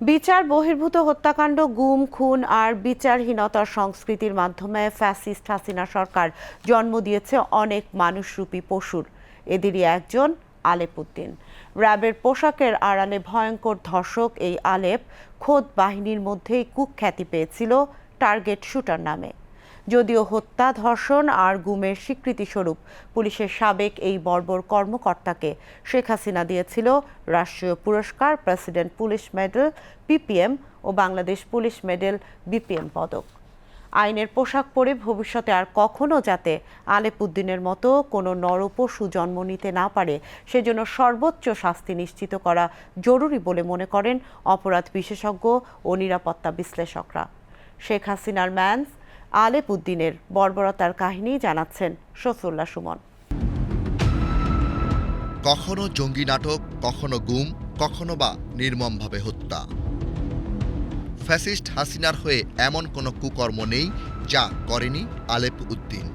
বিচার বহির্ভূত হত্যাকাণ্ড, গুম, খুন আর বিচারহীনতার সংস্কৃতির মাধ্যমে ফ্যাসিস্ট হাসিনা সরকার জন্ম দিয়েছে অনেক মানুষরূপী পশুর। এদেরই একজন আলেপুদ্দিন। র্যাবের পোশাকের আড়ালে ভয়ঙ্কর ধর্ষক এই আলেপ, খোদ বাহিনীর মধ্যেই কুখ্যাতি পেয়েছিল টার্গেট শুটার নামে। যদিও হত্যা, ধর্ষণ আর গুমের স্বীকৃতিস্বরূপ পুলিশের সাবেক এই বর্বর কর্মকর্তাকে শেখ হাসিনা দিয়েছিল রাষ্ট্রীয় পুরস্কার, প্রেসিডেন্ট পুলিশ মেডেল, পিপিএম ও বাংলাদেশ পুলিশ মেডেল বিপিএম পদক। আইনের পোশাক পরে ভবিষ্যতে আর কখনো যাতে আলেপুদ্দিনের মতো কোনো নরপশু জন্ম নিতে না পারে, সেজন্য সর্বোচ্চ শাস্তি নিশ্চিত করা জরুরি বলে মনে করেন অপরাধ বিশেষজ্ঞ ও নিরাপত্তা বিশ্লেষকরা। শেখ হাসিনার ম্যান্স আলেপ উদ্দিনের বর্বরতার কাহিনী জানাচ্ছেন শফিউল্লাহ সুমন। কখনো জঙ্গি নাটক, কখনো গুম, কখনো বা নির্মমভাবে হত্যা। ফ্যাসিস্ট হাসিনার হয়ে এমন কোনো কুকর্ম নেই যা করেনি আলেপ উদ্দিন।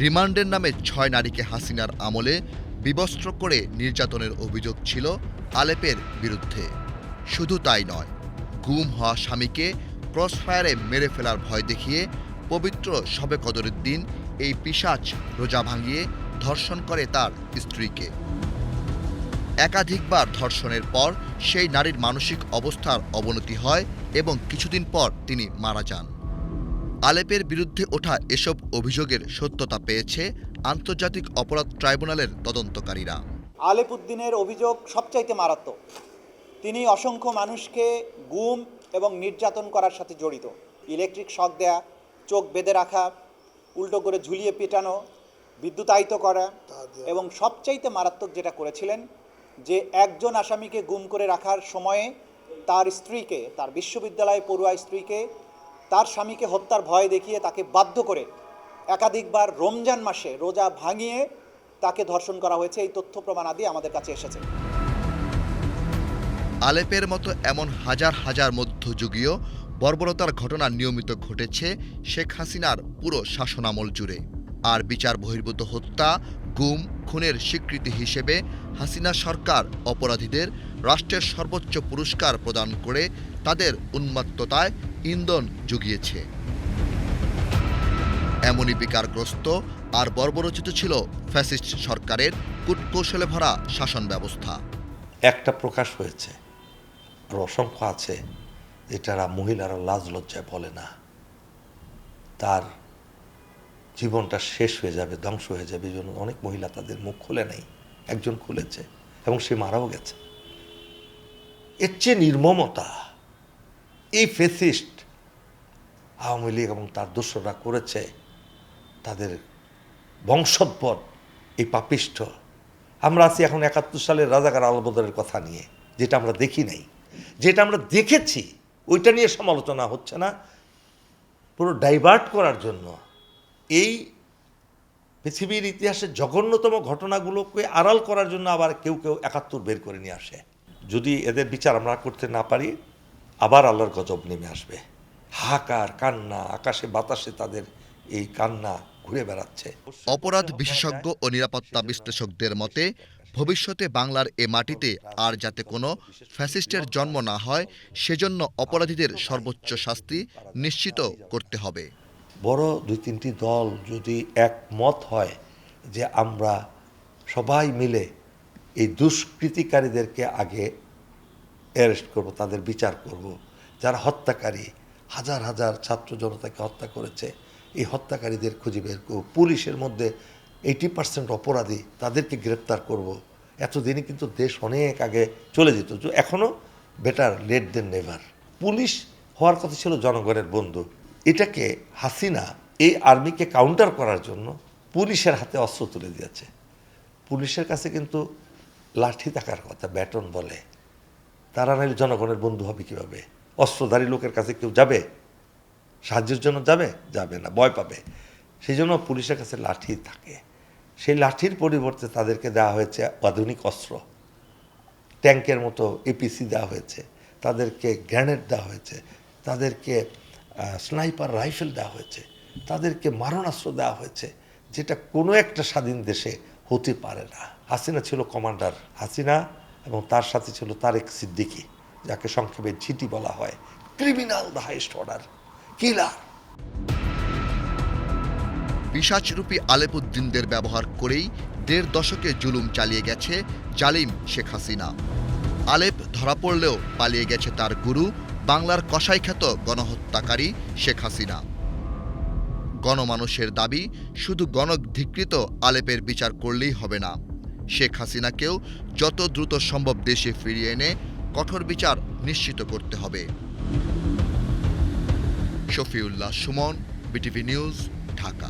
রিমান্ডের নামে ছয় নারীকে হাসিনার আমলে বিবস্ত্র করে নির্যাতনের অভিযোগ ছিল আলেপের বিরুদ্ধে। শুধু তাই নয়, গুম হওয়া স্বামীকে ক্রসফায়ারে মেরে ফেলার ভয় দেখিয়ে পবিত্র শবে কদরের দিন এই পিশাচ রোজা ভাঙিয়ে ধর্ষণ করে তার স্ত্রীকে। একাধিকবার ধর্ষণের পর সেই নারীর মানসিক অবস্থার অবনতি হয় এবং কিছুদিন পর তিনি মারা যান। আলেপের বিরুদ্ধে ওঠা এসব অভিযোগের সত্যতা পেয়েছে আন্তর্জাতিক অপরাধ ট্রাইব্যুনালের তদন্তকারীরা। আলেপুদ্দিনের অভিযোগ সবচাইতে মারাত্মক। তিনি অসংখ্য মানুষকে গুম এবং নির্যাতন করার সাথে জড়িত। ইলেকট্রিক শক দেয়া চোখ বেঁধে রাখা উল্টো করে ঝুলিয়ে পেটানো বিদ্যুতায়িত করা এবং সবচাইতে মারাত্মক যেটা করেছিলেন যে একজন আসামিকে গুম করে রাখার সময়ে তার স্ত্রীকে তার বিশ্ববিদ্যালয়ে পড়ুয়া স্ত্রীকে তার স্বামীকে হত্যার ভয় দেখিয়ে তাকে বাধ্য করে একাধিকবার রমজান মাসে রোজা ভাঙিয়ে তাকে ধর্ষণ করা হয়েছে। এই তথ্য প্রমাণ আদি আমাদের কাছে এসেছে। আলেপের মতো এমন হাজার হাজার মধ্যযুগীয় বর্বরতার ঘটনা নিয়মিত ঘটেছে শেখ হাসিনার পুরো শাসনামল জুড়ে। আর বিচার বহির্ভূত হত্যা, গুম, খুনের স্বীকৃতি হিসেবে হাসিনা সরকার অপরাধীদের রাষ্ট্রের সর্বোচ্চ পুরস্কার প্রদান করে তাদের উন্মত্ততায় ইন্ধন জুগিয়েছে। এমনই বিকারগ্রস্ত আর বর্বরচিত ছিল ফ্যাসিস্ট সরকারের কূটকৌশলে ভরা শাসন ব্যবস্থা। একটা প্রকাশ হয়েছে। আর অসংখ্য আছে। যেটারা মহিলারা লাজ লজ্জায় বলে না। তার জীবনটা শেষ হয়ে যাবে, ধ্বংস হয়ে যাবে, এই জন্য অনেক মহিলা তাদের মুখ খুলে নেই, একজন খুলেছে এবং সে মারাও গেছে। এর চেয়ে নির্মমতা এই ফেসিস্ট আওয়ামী লীগ এবং তার দোসররা করেছে, তাদের বংশোদ্ভব এই পাপিষ্ঠ। আমরা আছি এখন একাত্তর সালের রাজাকার আলবদরের কথা নিয়ে, যেটা আমরা দেখি নাই। যেটা আমরা দেখেছি ওইটা নিয়ে সমালোচনা হচ্ছে না। পুরো ডাইভার্ট করার জন্য এই পৃথিবীর ইতিহাসের জঘন্যতম ঘটনাগুলোকে আড়াল করার জন্য আবার কেউ কেউ একাত্তর বের করে নিয়ে আসে। যদি এদের বিচার আমরা করতে না পারি, আবার আল্লাহর গজব নেমে আসবে। হাহাকার, কান্না, আকাশে বাতাসে তাদের এই কান্না ঘুরে বেড়াচ্ছে। অপরাধ বিশেষজ্ঞ ও নিরাপত্তা বিশ্লেষকদের মতে ভবিষ্যতে বাংলার এ মাটিতে আর যাতে কোনো ফ্যাসিস্টের জন্ম না হয়, সেজন্য অপরাধীদের সর্বোচ্চ শাস্তি নিশ্চিত করতে হবে। বড় দুই তিনটি দল যদি একমত হয় যে আমরা সবাই মিলে এই দুষ্কৃতিকারীদেরকে আগে অ্যারেস্ট করব, তাদের বিচার করব, যারা হত্যাকারী, হাজার হাজার ছাত্র জনতাকে হত্যা করেছে, এই হত্যাকারীদের খুঁজে বের করব, পুলিশের মধ্যে এইটি পার্সেন্ট অপরাধী তাদেরকে গ্রেপ্তার করব। এতদিনই কিন্তু দেশ অনেক আগে চলে যেত এখনও better late then never police হওয়ার কথা ছিল জনগণের বন্ধু। এটাকে হাসিনা এই আর্মিকে কাউন্টার করার জন্য পুলিশের হাতে অস্ত্র তুলে দিয়েছে। পুলিশের কাছে কিন্তু লাঠি থাকার কথা ব্যাটন বলে। তারা নাহলে জনগণের বন্ধু হবে কীভাবে? অস্ত্রধারী লোকের কাছে কেউ যাবে? সাহায্যের জন্য যাবে? যাবে না, ভয় পাবে। সেই জন্য পুলিশের কাছে লাঠি থাকে। সেই লাঠির পরিবর্তে তাদেরকে দেওয়া হয়েছে আধুনিক অস্ত্র। ট্যাঙ্কের মতো এপিসি দেওয়া হয়েছে। তাদেরকে গ্র্যানেড দেওয়া হয়েছে। তাদেরকে স্নাইপার রাইফেল দেওয়া হয়েছে। তাদেরকে মারণাস্ত্র দেওয়া হয়েছে। যেটা কোনো একটা স্বাধীন দেশে হতে পারে না। হাসিনা ছিল কমান্ডার হাসিনা এবং তার সাথে ছিল তারেক সিদ্দিকী, যাকে সংক্ষেপে ঝিটি বলা হয় criminal the highest order, killer. পিসাচরূপী আলেপুদ্দিনদের ব্যবহার করেই দেড় দশকে জুলুম চালিয়ে গেছে জালিম শেখ হাসিনা। আলেপ ধরা পড়লেও পালিয়ে গেছে তার গুরু, বাংলার কসাইখ্যাত গণহত্যাকারী শেখ হাসিনা। গণমানুষের দাবি, শুধু গণধিকৃত আলেপের বিচার করলেই হবে না। শেখ হাসিনাকেও যত দ্রুত সম্ভব দেশে ফিরিয়ে এনে কঠোর বিচার নিশ্চিত করতে হবে। Shafiullah Sumon, BTV news, Dhaka.